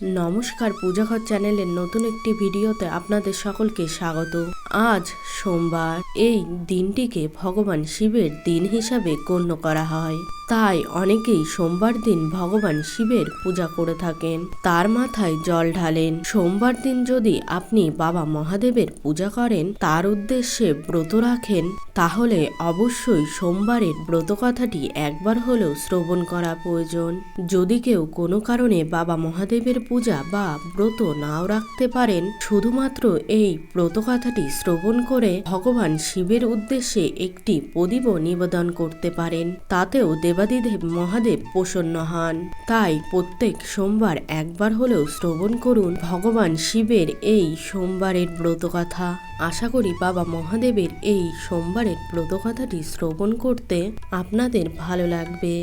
নমস্কার পূজাঘর চ্যানেলের নতুন একটি ভিডিওতে আপনাদের সকলকে স্বাগত। আজ সোমবার, এই দিনটিকে ভগবান শিবের দিন হিসাবে গণ্য করা হয়। তাই অনেকেই সোমবার দিন ভগবান শিবের পূজা করে থাকেন। তার মাথায় জল ঢালেন। সোমবার দিন যদি আপনি বাবা মহাদেবের পূজা করেন, তার উদ্দেশ্যে ব্রত রাখেন, তাহলে অবশ্যই সোমবারের ব্রত কথাটি একবার হলেও শ্রবণ করা প্রয়োজন। যদি কেউ কোনো কারণে বাবা মহাদেবের পূজা বা ব্রত নাও রাখতে পারেন, শুধুমাত্র এই ব্রত কথাটি শ্রবণ করে ভগবান শিবের উদ্দেশ্যে একটি প্রদীপও নিবেদন করতে পারেন। তাতেও দেবাদিদেব মহাদেব প্রসন্ন হন। তাই প্রত্যেক সোমবার একবার হলেও শ্রবণ করুন ভগবান শিবের এই সোমবারের ব্রত কথা আশা করি বাবা মহাদেবের এই সোমবারের ব্রত কথাটি শ্রবণ করতে আপনাদের ভালো লাগবে।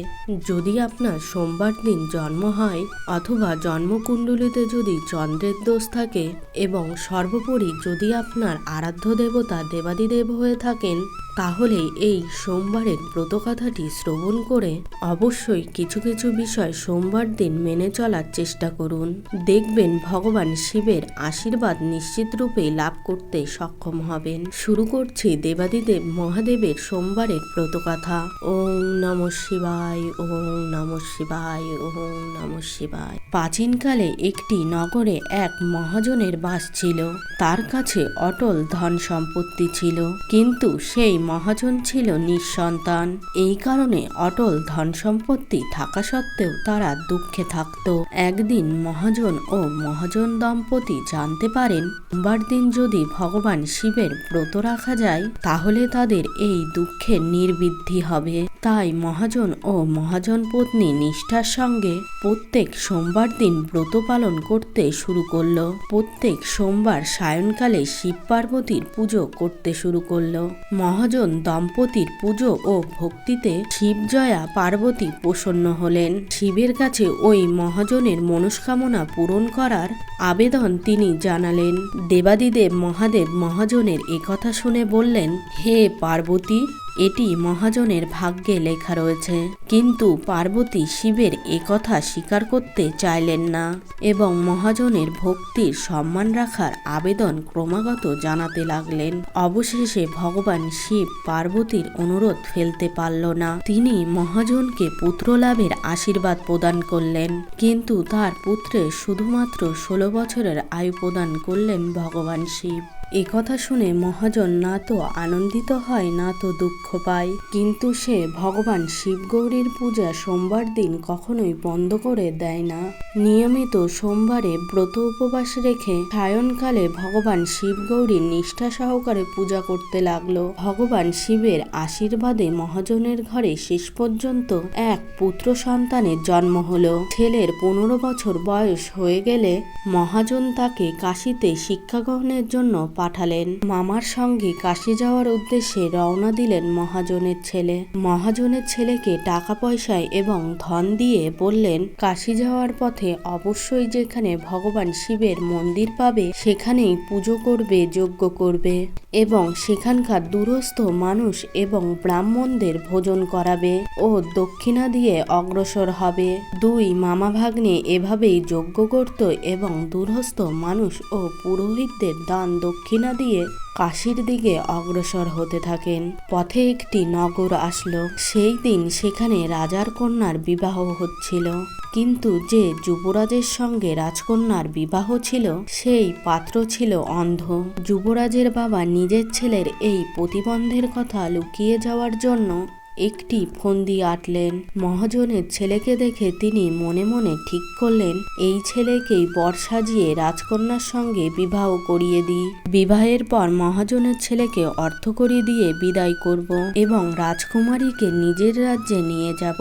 যদি আপনার সোমবার দিন জন্ম হয় অথবা জন্মকুণ্ডলিতে যদি চন্দ্রের দোষ থাকে এবং সর্বোপরি যদি আপনার আরাধ্য দেবতা দেবাদিদেব হয়ে থাকেন তাহলে এই সোমবারের ব্রতকথাটি শ্রবণ করে অবশ্যই কিছু কিছু বিষয় সোমবার দিন মেনে চলার চেষ্টা করুন। দেখবেন ভগবান শিবের আশীর্বাদ নিশ্চিত রূপে লাভ করতে সক্ষম হবেন। শুরু করছি দেবাদিদেব মহাদেবের সোমবারের ব্রতকথা ওম নম শিবায়, ওম নম শিবায়, ওম নম শিবায়। প্রাচীনকালে একটি নগরে এক মহাজনের বাস ছিল। তার কাছে অটল ধন সম্পত্তি ছিল। কিন্তু সেই মহাজন ছিল নিঃসন্তান। এই কারণে অটল ধন সম্পত্তি থাকা সত্ত্বেও তারা দুঃখে থাকত। একদিন মহাজন ও মহাজন দম্পতি জানতে পারেন, সোমবার দিন যদি ভগবান শিবের ব্রত রাখা যায়, তাহলে তাদের এই দুঃখের নির্বৃদ্ধি হবে। তাই মহাজন ও মহাজন পত্নী নিষ্ঠার সঙ্গে প্রত্যেক সোমবার দিন ব্রত পালন করতে শুরু করল। প্রত্যেক সোমবার সায়নকালে শিব পার্বতীর পুজো করতে শুরু করল। মহাজন দম্পতির পুজো ও ভক্তিতে শিবজয়া পার্বতী প্রসন্ন হলেন। শিবের কাছে ওই মহাজনের মনস্কামনা পূরণ করার আবেদন তিনি জানালেন। দেবাদিদেব মহাদেব মহাজনের একথা শুনে বললেন, হে পার্বতী এটি মহাজনের ভাগ্যে লেখা রয়েছে। কিন্তু পার্বতী শিবের একথা স্বীকার করতে চাইলেন না এবং মহাজনের ভক্তির সম্মান রাখার আবেদন ক্রমাগত জানাতে লাগলেন। অবশেষে ভগবান শিব পার্বতীর অনুরোধ ফেলতে পারল না। তিনি মহাজনকে পুত্র লাভের আশীর্বাদ প্রদান করলেন। কিন্তু তার পুত্রে শুধুমাত্র ষোলো বছরের আয়ু প্রদান করলেন ভগবান শিব। এ কথা শুনে মহাজন না তো আনন্দিত হয়, না তো দুঃখ পায়। কিন্তু সে ভগবান শিবগৌরীর পূজা সোমবার দিন কখনোই বন্ধ করে দেয় না। নিয়মিত সোমবারে ব্রত উপবাস রেখে সায়নকালে ভগবান শিবগৌরীর নিষ্ঠা সহকারে পূজা করতে লাগল। ভগবান শিবের আশীর্বাদে মহাজনের ঘরে শেষ পর্যন্ত এক পুত্র সন্তানের জন্ম হলো। ছেলের পনেরো বছর বয়স হয়ে গেলে মহাজন তাকে কাশিতে শিক্ষা গ্রহণের জন্য পাঠালেন। মামার সঙ্গে কাশি যাওয়ার উদ্দেশ্যে রওনা দিলেন মহাজনের ছেলে। মহাজনের ছেলেকে টাকা পয়সায় এবং ধন দিয়ে বললেন, কাশি যাওয়ার পথে অবশ্যই যেখানে ভগবান শিবের মন্দির পাবে, সেখানেই পুজো করবে, যজ্ঞ করবে এবং সেখানকার দূরস্থ মানুষ এবং ব্রাহ্মণদের ভোজন করাবে ও দক্ষিণা দিয়ে অগ্রসর হবে। দুই মামা ভাগ্নে এভাবেই যজ্ঞ করত এবং দূরস্থ মানুষ ও পুরোহিতদের দান দক্ষিণা দিয়ে কাশির দিকে অগ্রসর হতে থাকেন। পথে একটি নগর আসলো। সেই দিন সেখানে রাজার কন্যার বিবাহ হচ্ছিল। কিন্তু যে যুবরাজের সঙ্গে রাজকন্যার বিবাহ ছিল, সেই পাত্র ছিল অন্ধ। যুবরাজের বাবা নিজের ছেলের এই প্রতিবন্ধের কথা লুকিয়ে যাওয়ার জন্য একটি ফন্দি আটলেন। মহাজনের ছেলেকে দেখে তিনি মনে মনে ঠিক করলেন, এই ছেলেকেই বর সাজিয়ে রাজকন্যার সঙ্গে বিবাহ করিয়ে দিই। বিবাহের পর মহাজনের ছেলেকে অর্থ করি দিয়ে বিদায় করব এবং রাজকুমারীকে নিজের রাজ্যে নিয়ে যাব।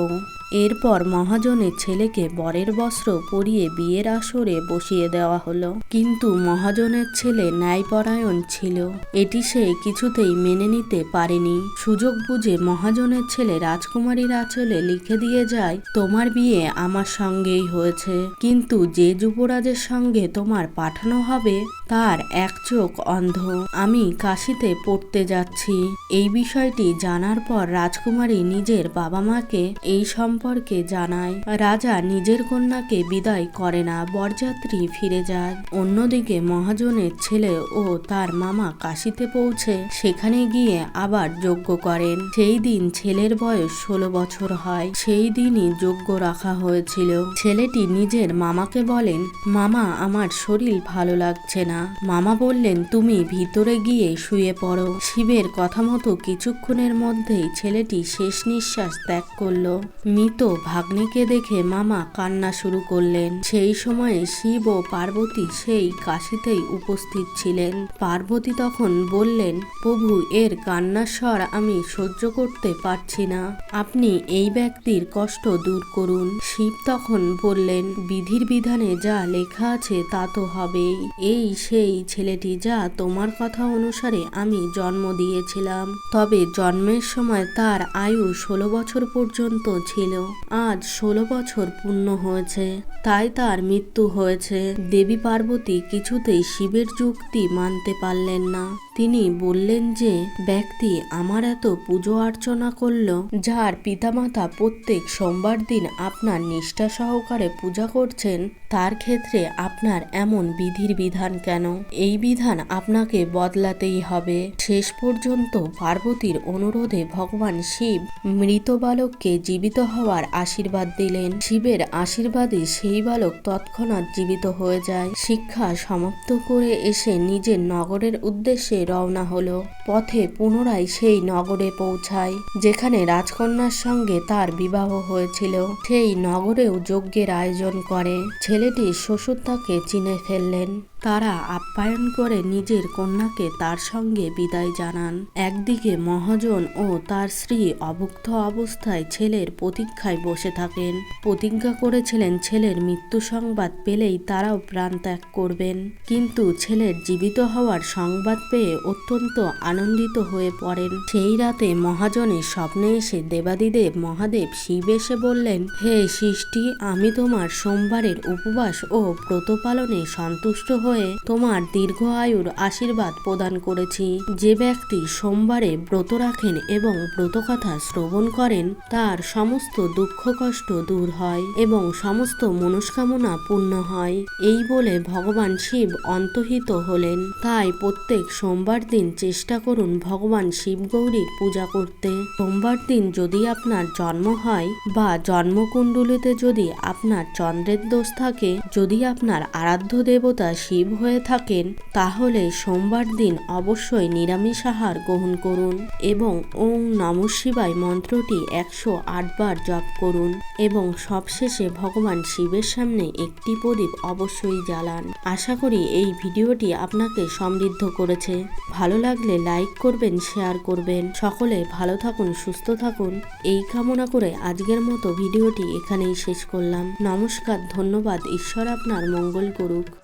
এরপর মহাজনের ছেলেকে বরের বস্ত্র পরিয়ে বিয়ের আসরে বসিয়ে দেওয়া হলো। কিন্তু মহাজনের ছেলে ন্যায়পরায়ণ ছিল। এটি সে কিছুতেই মেনে নিতে পারেনি। সুযোগ বুঝে মহাজনের ছেলে রাজকুমারীর আঁচলে লিখে দিয়ে যায়, তোমার বিয়ে আমার সঙ্গেই হয়েছে। কিন্তু যে যুবরাজের সঙ্গে তোমার পাঠানো হবে তার এক চোখ অন্ধ। আমি কাশিতে পড়তে যাচ্ছি। এই বিষয়টি জানার পর রাজকুমারী নিজের বাবা মাকে এই সম্পর্কে জানায়। রাজা নিজের কন্যাকে বিদায় করে না, বরযাত্রী ফিরে যায়। অন্যদিকে মহাজনের ছেলে ও তার মামা কাশিতে পৌঁছে, সেখানে গিয়ে আবার যজ্ঞ করেন। সেই দিন ছেলের বয়স ষোলো বছর হয়। সেই দিনই যজ্ঞ রাখা হয়েছিল। ছেলেটি নিজের মামাকে বলেন, মামা, আমার শরীর ভালো লাগছে না। মামা বললেন, তুমি ভিতরে গিয়ে শুয়ে পড়ো। শিবের কথা মতো কিছুক্ষণের মধ্যেই ছেলেটি শেষ নিঃশ্বাস ত্যাগ করল। মৃত ভাগ্নিকে দেখে মামা কান্না শুরু করলেন। সেই সময়ে শিব ও পার্বতী সেই কাশিতেই উপস্থিত ছিলেন। পার্বতী তখন বললেন, প্রভু, এর কান্নার স্বর আমি সহ্য করতে পারছি না। আপনি এই ব্যক্তির কষ্ট দূর করুন। শিব তখন বললেন, বিধির বিধানে যা লেখা আছে তা তো হবেই। এই সেই ছেলেটি যা তোমার কথা অনুসারে আমি জন্ম দিয়েছিলাম। তবে জন্মের সময় তার আয়ু ষোলো বছর পর্যন্ত ছিল। আজ ষোলো বছর পূর্ণ হয়েছে। তাই তার মৃত্যু হয়েছে। দেবী পার্বতী কিছুতেই শিবের যুক্তি মানতে পারলেন না। তিনি বললেন যে, ব্যক্তি আমার এত পুজো অর্চনা করল, যার পিতামাতা প্রত্যেক সোমবার দিন আপনার নিষ্ঠা সহকারে পূজা করছেন, তার ক্ষেত্রে আপনার এমন বিধির বিধান কেন? এই বিধান আপনাকে বদলাতেই হবে। শেষ পর্যন্ত পার্বতীর অনুরোধে ভগবান শিব মৃত বালককে জীবিত হওয়ার আশীর্বাদ দিলেন। শিবের আশীর্বাদে সেই বালক তৎক্ষণাৎ জীবিত হয়ে যায়। শিক্ষা সমাপ্ত করে এসে নিজের নগরের উদ্দেশ্যে রওনা হলো। পথে পুনরায় সেই নগরে পৌঁছায়, যেখানে রাজকন্যার সঙ্গে তার বিবাহ হয়েছিল। সেই নগরেও যজ্ঞের আয়োজন করে। ছেলেটি শ্বশুর তাকে চিনে ফেললেন। তারা আপ্যায়ন করে নিজের কন্যাকে তার সঙ্গে বিদায় জানান। একদিকে মহাজন ও তার স্ত্রী অভুক্ত অবস্থায় ছেলের প্রতীক্ষায় বসে থাকেন। প্রতিজ্ঞা করেছিলেন ছেলের মৃত্যু সংবাদ পেলেই তারাও প্রাণ ত্যাগ করবেন। কিন্তু ছেলের জীবিত হওয়ার সংবাদ পেয়ে অত্যন্ত আনন্দিত হয়ে পড়েন। সেই রাতে মহাজনের স্বপ্নে এসে দেবাদিদেব মহাদেব শিব এসে বললেন, হে সৃষ্টি, আমি তোমার সোমবারের উপবাস ও ব্রত পালনে সন্তুষ্ট হয়ে তোমার দীর্ঘ আয়ুর আশীর্বাদ প্রদান করেছি। যে ব্যক্তি সোমবারে ব্রত রাখেন এবং ব্রতকথা শ্রবণ করেন, তার সমস্ত দুঃখ কষ্ট দূর হয় এবং সমস্ত মনস্কামনা পূর্ণ হয়। এই বলে ভগবান শিব অন্তহিত হলেন। তাই প্রত্যেক সোমবার দিন চেষ্টা করুন ভগবান শিব গৌরীর পূজা করতে। সোমবার দিন যদি আপনার জন্ম হয় বা জন্মকুণ্ডলিতে যদি আপনার চন্দ্রের দোষ থাকে, যদি আপনার আরাধ্য দেবতা শিব হয়ে থাকেন, তাহলে সোমবার দিন অবশ্যই নিরামিষ আহার গ্রহণ করুন এবং ওং নম শিবায় মন্ত্রটি একশো আটবার জপ করুন এবং সবশেষে ভগবান শিবের সামনে একটি প্রদীপ অবশ্যই জ্বালান। আশা করি এই ভিডিওটি আপনাকে সমৃদ্ধ করেছে। ভালো লাগলে লাইক করবেন শেয়ার করবেন। সকলে ভালো থাকুন, সুস্থ থাকুন। এই কামনা করে আজকের মতো ভিডিওটি এখানেই শেষ করলাম। নমস্কার, ধন্যবাদ। ঈশ্বর আপনার মঙ্গল করুক।